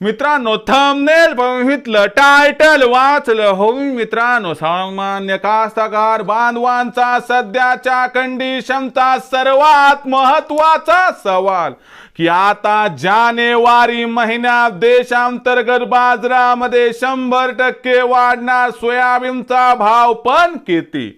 मित्रांनो थंबनेल बघितलं टायटल वाचलं. हो मित्रांनो सामान्य कास्तकार बांधवांचा सध्याच्या कंडिशनचा सर्वात महत्त्वाचा सवाल की आता जानेवारी महिन्यात देशांतर्गत बाजारामध्ये शंभर टक्के वाढणार सोयाबीनचा भाव पण किती?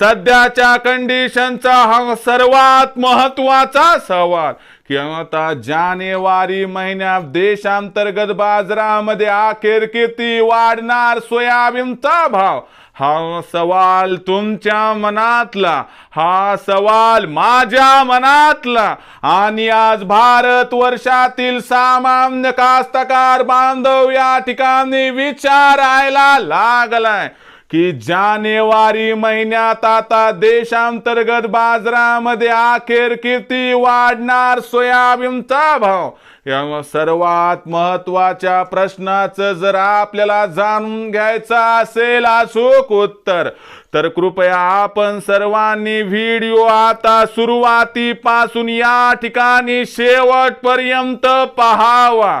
सध्याच्या कंडिशनचा हा सर्वात महत्त्वाचा सवाल किंवा आता जानेवारी महिन्यात देशांतर्गत बाजारामध्ये अखेर किती वाढणार सोयाबीनचा भाव? हा सवाल तुमच्या मनातला हा सवाल माझ्या मनातला. आणि आज भारत वर्षातील सामान्य कास्तकार बांधव या ठिकाणी विचारायला लागलाय. की जानेवारी महिन्यात आता देशांतर्गत बाजारामध्ये अखेर किती वाढणार सोयाबीनचा भाव. या सर्वात महत्त्वाच्या प्रश्नाचं जर आपल्याला जाणून घ्यायचं असेल अचूक उत्तर तर कृपया आपण सर्वांनी व्हिडिओ आता सुरुवातीपासून या ठिकाणी शेवटपर्यंत पहावा.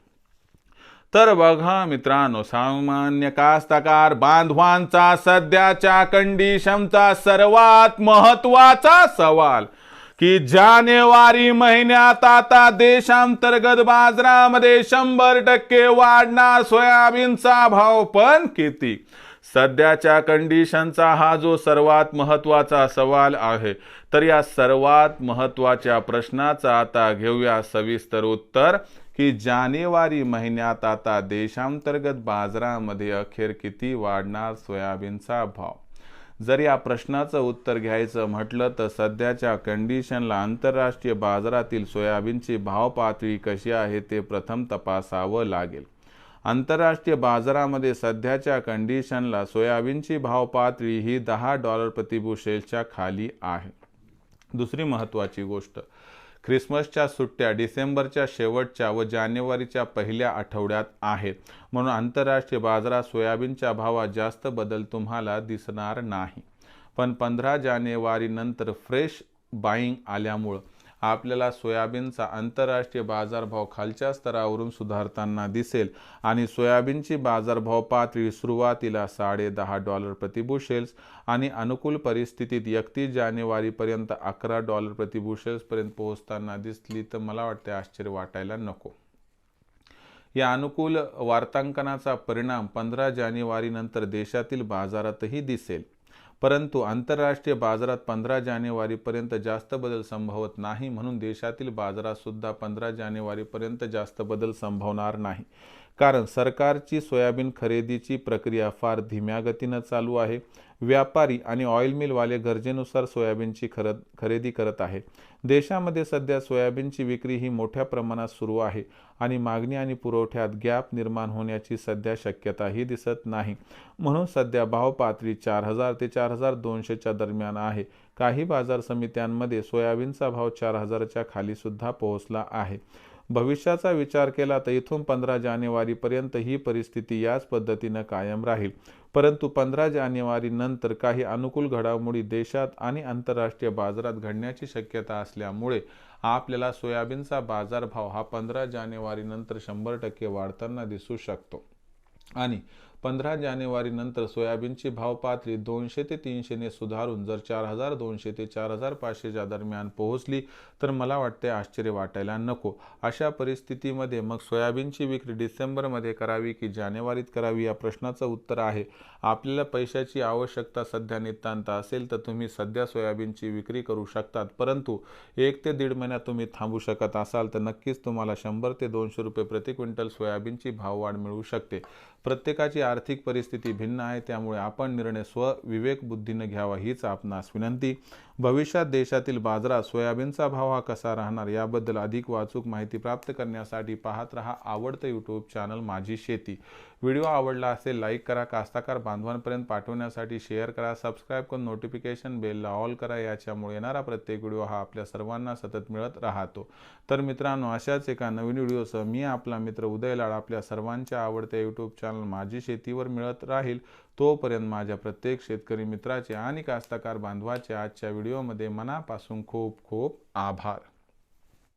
तर बघा मित्रांनो सामान्य कास्तकार बांधवांचा सध्याच्या कंडिशनचा सर्वात महत्त्वाचा सवाल की जानेवारी महिन्यात आता देशांतर्गत बाजारामध्ये शंभर टक्के वाढणार सोयाबीनचा भाव पण किती? सध्याच्या कंडिशनचा हा जो सर्वात महत्त्वाचा सवाल आहे तर या सर्वात महत्त्वाच्या प्रश्नाचा आता घेऊया सविस्तर उत्तर की जानेवारी महिन्यात आता देशांतर्गत बाजारामध्ये अखेर किती वाढणार सोयाबीनचा भाव? जर या प्रश्नाचं उत्तर घ्यायचं म्हटलं तर सध्याच्या कंडिशनला आंतरराष्ट्रीय बाजारातील सोयाबीनची भाव पातळी कशी आहे ते प्रथम तपासावं लागेल. आंतरराष्ट्रीय बाजारामध्ये सध्याच्या कंडिशनला सोयाबीनची भाव पातळी ही दहा डॉलर प्रतिबुशेलच्या खाली आहे. दुसरी महत्त्वाची गोष्ट ख्रिसमसच्या सुट्ट्या डिसेंबरच्या शेवटच्या व जानेवारीच्या पहिल्या आठवड्यात आहेत. म्हणून आंतरराष्ट्रीय बाजारात सोयाबीनच्या भावात जास्त बदल तुम्हाला दिसणार नाही. पण पंधरा जानेवारीनंतर फ्रेश बाईंग आल्यामुळं आपल्याला सोयाबीनचा आंतरराष्ट्रीय बाजारभाव खालच्या स्तरावरून सुधारताना दिसेल आणि सोयाबीनची बाजारभाव पातळी सुरुवातीला साडे दहा डॉलर प्रतिबुशेल्स आणि अनुकूल परिस्थितीत एकतीस जानेवारीपर्यंत अकरा डॉलर प्रतिबुशेल्सपर्यंत पोहोचताना दिसली तर मला वाटते आश्चर्य वाटायला नको. या अनुकूल वार्तांकनाचा परिणाम पंधरा जानेवारीनंतर देशातील बाजारातही दिसेल. परंतु आंतरराष्ट्रीय बाजारात पंधरा जानेवारीपर्यंत जास्त बदल संभवत नाही म्हणून देशातील बाजारातसुद्धा पंधरा जानेवारीपर्यंत जास्त बदल संभवणार नाही. कारण सरकारची सोयाबीन खरेदीची प्रक्रिया फार धीम्या गतीनं चालू आहे. व्यापारी आणि ऑइल मिलवाले गरजेनुसार सोयाबीनची खर खरेदी करत आहे. देशामध्ये सध्या सोयाबीनची विक्री ही मोठ्या प्रमाणात सुरू आहे आणि मागणी आणि पुरवठ्यात गॅप निर्माण होण्याची सध्या शक्यताही दिसत नाही. म्हणून सध्या भाव पातळी चार हजार ते चार हजार दोनशेच्या दरम्यान आहे. काही बाजार समित्यांमध्ये सोयाबीनचा भाव चार हजारच्या खालीसुद्धा पोहोचला आहे. भविष्याचा विचार केला तर इथून पंधरा जानेवारीपर्यंत ही परिस्थिती याच पद्धतीनं कायम राहील. परंतु पंधरा जानेवारी नंतर काही अनुकूल घडामोडी देशात आणि आंतरराष्ट्रीय बाजारात घडण्याची शक्यता असल्यामुळे आपल्याला सोयाबीनचा बाजारभाव हा पंधरा जानेवारीनंतर शंभर टक्के वाढताना दिसू शकतो. आणि पंधरा जानेवारीनंतर सोयाबीनची भाव पातळी दोनशे ते तीनशेने सुधारून जर चार हजार दोनशे ते चार हजार पाचशेच्या दरम्यान पोहोचली तर मला वाटते आश्चर्य वाटायला नको. अशा परिस्थितीमध्ये मग सोयाबीनची विक्री डिसेंबरमध्ये करावी की जानेवारीत करावी या प्रश्नाचं उत्तर आहे. आपल्याला पैशाची आवश्यकता सध्या नितांत असेल तर तुम्ही सध्या सोयाबीनची विक्री करू शकतात. परंतु एक ते दीड महिन्यात तुम्ही थांबू शकत असाल तर नक्कीच तुम्हाला शंभर ते दोनशे रुपये प्रति क्विंटल सोयाबीनची भाववाढ मिळू शकते. प्रत्येकाची आर्थिक परिस्थिती भिन्न आहे त्यामुळे आपण निर्णय स्वविवेक बुद्धीनं घ्यावा हीच आपणास विनंती. भविष्यात देशातील बाजारात सोयाबीनचा भाव हा कसा राहणार याबद्दल अधिक वाचूक माहिती प्राप्त करण्यासाठी पाहत रहा आवडतं यूट्यूब चॅनल माझी शेती. व्हिडिओ आवडला असेल लाईक करा कास्ताकार बांधवांपर्यंत पाठवण्यासाठी शेअर करा सबस्क्राईब करून नोटिफिकेशन बेलला ऑल करा याच्यामुळे येणारा प्रत्येक व्हिडिओ हा आपल्या सर्वांना सतत मिळत राहतो. तर मित्रांनो अशाच एका नवीन व्हिडिओसह मी आपला मित्र उदय लाड आपल्या सर्वांच्या आवडत्या यूट्यूब चॅनल माझी शेतीवर मिळत राहील. तोपर्यंत माझ्या प्रत्येक शेतकरी मित्राचे आणि कास्ताकार बांधवाचे आजच्या व्हिडिओ व्हिडिओमध्ये मनापासून खूप खूप आभार.